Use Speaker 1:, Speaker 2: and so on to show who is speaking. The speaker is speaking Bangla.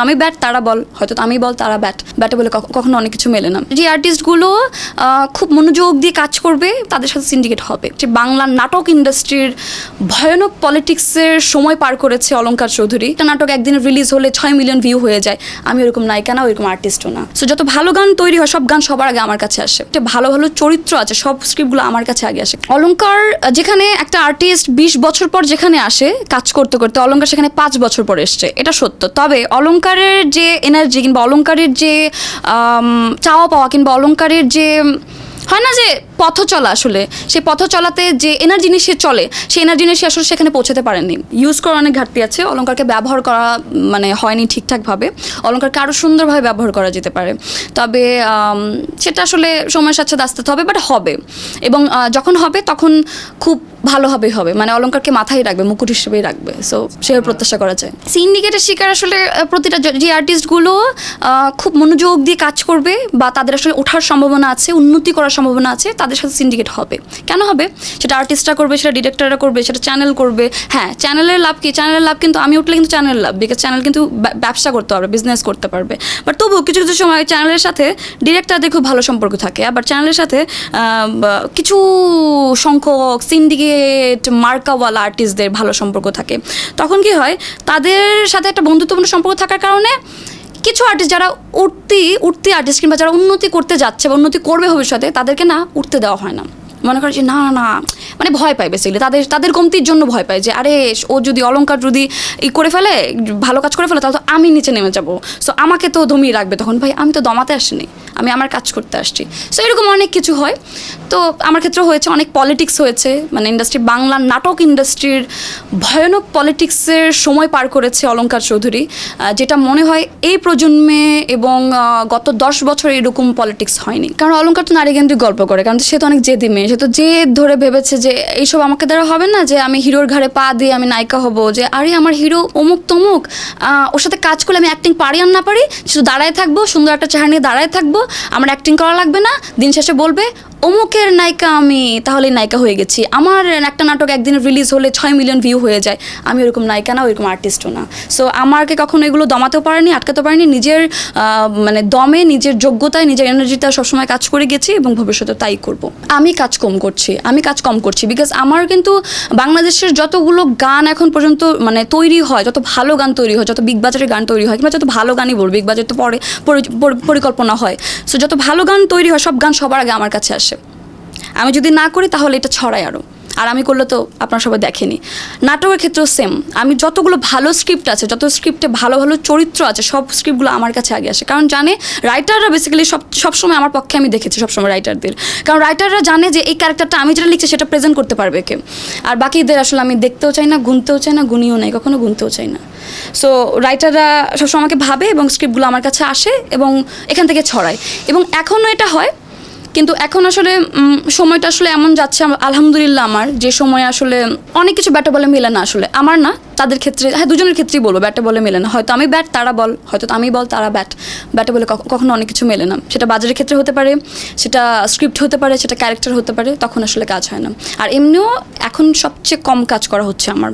Speaker 1: আমি ব্যাট তারা বল হয়তো আমি বল তারা ব্যাট ব্যাটে বলে কখ- কখনো অনেক কিছু মেলে না। যে আর্টিস্টগুলো খুব মনোযোগ দিয়ে কাজ করবে, তাদের সাথে সিন্ডিকেট হবে। যে বাংলা নাটক ইন্ডাস্ট্রির ভয়ানক পলিটিক্সের সময় পার করেছে অলঙ্কার চৌধুরী। একটা নাটক একদিনে রিলিজ হলে ছয় মিলিয়ন ভিউ হয়ে যায়। আমি ওরকম নায়িকা না, ওরকম আর্টিস্টও না। সো যত ভালো গান তৈরি হয়, সব গান সবার আগে আমার কাছে আসে। একটা ভালো ভালো চরিত্র আছে, সব স্ক্রিপ্টগুলো আমার কাছে আগে আসে। অলঙ্কার যেখানে একটা আর্টিস্ট বিশ বছর পর যেখানে আসে, কাজ করতে করতে অলঙ্কার সেখানে পাঁচ বছর পর এসছে। এটা সত্য। তবে অলঙ্কারের যে এনার্জি কিংবা অলঙ্কারের যে চাওয়া পাওয়া কিংবা অলঙ্কারের যে, হয় না যে পথ চলা আসলে, সে পথ চলাতে যে এনার্জি নিয়ে সে চলে সে এনার্জি নিয়ে সে আসলে সেখানে পৌঁছাতে পারেনি। ইউজ করার অনেক ঘাটতি আছে, অলঙ্কারকে ব্যবহার করা মানে হয়নি ঠিকঠাকভাবে, অলঙ্কারকে আরও সুন্দরভাবে ব্যবহার করা যেতে পারে। তবে সেটা আসলে সময়ের সাথে আসতে হবে বাট হবে। এবং যখন হবে, তখন খুব ভালোভাবেই হবে। মানে অলঙ্কারকে মাথায় রাখবে, মুকুট হিসেবেই রাখবে। সো সে প্রত্যাশা করা যায়। সিন্ডিকেটের শিকার আসলে প্রতিটা যে- আর্টিস্টগুলো খুব মনোযোগ দিয়ে কাজ করবে বা তাদের আসলে ওঠার সম্ভাবনা আছে, উন্নতি করার সম্ভাবনা আছে, তাদের সাথে সিন্ডিকেট হবে। কেন হবে? সেটা আর্টিস্টরা করবে, সেটা ডিরেক্টররা করবে, সেটা চ্যানেল করবে। হ্যাঁ চ্যানেলের লাভ কি? চ্যানেলের লাভ কিন্তু, আমি উঠলে কিন্তু চ্যানেল লাভ বিকজ চ্যানেল কিন্তু ব্যা- ব্যবসা করতে পারবে বিজনেস করতে পারবে। বাট তবুও কিছু কিছু সময় চ্যানেলের সাথে ডিরেক্টরদের খুব ভালো সম্পর্ক থাকে। আবার চ্যানেলের সাথে কিছু সংখ্যক সিন্ডিকেট মার্কাওয়ালা আর্টিস্টদের ভালো সম্পর্ক থাকে। তখন কি হয়, তাদের সাথে একটা বন্ধুত্বপূর্ণ সম্পর্ক থাকার কারণে কিছু আর্টিস্ট যারা উঠতি উঠতি আর্টিস্ট কিংবা যারা উন্নতি করতে যাচ্ছে বা উন্নতি করবে ভবিষ্যতে, তাদেরকে না উঠতে দেওয়া হয় না। মনে করে যে, না না মানে ভয় পায় বেসিক্যালি তাদের তাদের কমতির জন্য ভয় পায় যে, আরে, ও যদি অলংকার যদি ই করে ফেলে, ভালো কাজ করে ফেলে, তাহলে তো আমি নিচে নেমে যাব। সো আমাকে তো দমিয়ে রাখবে তখন। ভাই, আমি তো দমাতে আসিনি। আমি আমার কাজ করতে আসছি। সো এরকম অনেক কিছু হয়। তো আমার ক্ষেত্রে হয়েছে, অনেক পলিটিক্স হয়েছে মানে ইন্ডাস্ট্রি বাংলা নাটক ইন্ডাস্ট্রির ভয়ানক পলিটিক্সের সময় পার করেছে অলঙ্কার চৌধুরী যেটা মনে হয় এই প্রজন্মে এবং গত দশ বছর এরকম পলিটিক্স হয়নি। কারণ অলঙ্কার তো নারী কেন্দ্রিক গল্প করে, কারণ সে তো অনেক জেদি মেয়ে, সে তো জেদ ধরে ভেবেছে যে এইসব আমাকে দ্বারা হবে না যে আমি হিরোর ঘাড়ে পা দিয়ে আমি নায়িকা হব, যে আরে আমার হিরো অমুক তমুক ওর সাথে কাজ করলে আমি অ্যাক্টিং পারি আর না পারি শুধু দাঁড়ায় থাকব, সুন্দর একটা চেহারা নিয়ে দাঁড়ায় থাকব, আমার অ্যাক্টিং করা লাগবে না, দিন শেষে বলবে অমুকের নায়িকা আমি তাহলে নায়িকা হয়ে গেছি। আমার একটা নাটক একদিন রিলিজ হলে ছয় মিলিয়ন ভিউ হয়ে যায়। আমি ওরকম নায়িকা না, ওরকম আর্টিস্টও না। সো আমাকে কখনো এগুলো দমাতেও পারেনি আটকাতে পারেনি। নিজের মানে দমে, নিজের যোগ্যতায়, নিজের এনার্জিতে সবসময় কাজ করে গেছি এবং ভবিষ্যতে তাই করব। আমি কাজ কম করছি, আমি কাজ কম করছি বিকজ আমার কিন্তু বাংলাদেশের যতগুলো গান এখন পর্যন্ত মানে তৈরি হয়, যত ভালো গান তৈরি হয়, যত বিগ বাজারের গান তৈরি হয়, কিংবা যত ভালো গানই বলব বিগ বাজার তো পরি- পরিকল্পনা হয়। সো যত ভালো গান তৈরি হয়, সব গান সবার আগে আমার কাছে আসে। আমি যদি না করি তাহলে এটা ছড়ায় আরও আর আমি করলে তো আপনারা সবাই দেখেনি নাটকের ক্ষেত্রেও সেম আমি যতগুলো ভালো স্ক্রিপ্ট আছে, যত স্ক্রিপ্টে ভালো ভালো চরিত্র আছে, সব স্ক্রিপ্টগুলো আমার কাছে আগে আসে। কারণ জানে রাইটাররা বেসিক্যালি সব, সবসময় আমার পক্ষে আমি দেখেছি সবসময় রাইটারদের কারণ রাইটাররা জানে যে এই ক্যারেক্টারটা আমি যেটা লিখছি সেটা প্রেজেন্ট করতে পারবে কে আর বাকিদের আসলে আমি দেখতেও চাই না, গুনতেও চাই না, গুনিও নাই, কখনো গুনতেও চাই না। সো রাইটাররা সবসময় আমাকে ভাবে এবং স্ক্রিপ্টগুলো আমার কাছে আসে এবং এখান থেকে ছড়ায়। এবং এখনও এটা হয় কিন্তু এখন আসলে সময়টা আসলে এমন যাচ্ছে, আলহামদুলিল্লাহ আমার, যে সময় আসলে অনেক কিছু ব্যাটে বলে মেলে না আসলে। আমার না, তাদের ক্ষেত্রে হ্যাঁ দুজনের ক্ষেত্রেই বলব, ব্যাটে বলে মেলে না। হয়তো আমি ব্যাট, তারা বল, হয়তো আমি বল, তারা ব্যাট। ব্যাটে বলে কখ- কখনো অনেক কিছু মেলে না। সেটা বাজারের ক্ষেত্রে হতে পারে, সেটা স্ক্রিপ্ট হতে পারে, সেটা ক্যারেক্টার হতে পারে, তখন আসলে কাজ হয় না। আর এমনিও এখন সবচেয়ে কম কাজ করা হচ্ছে আমার।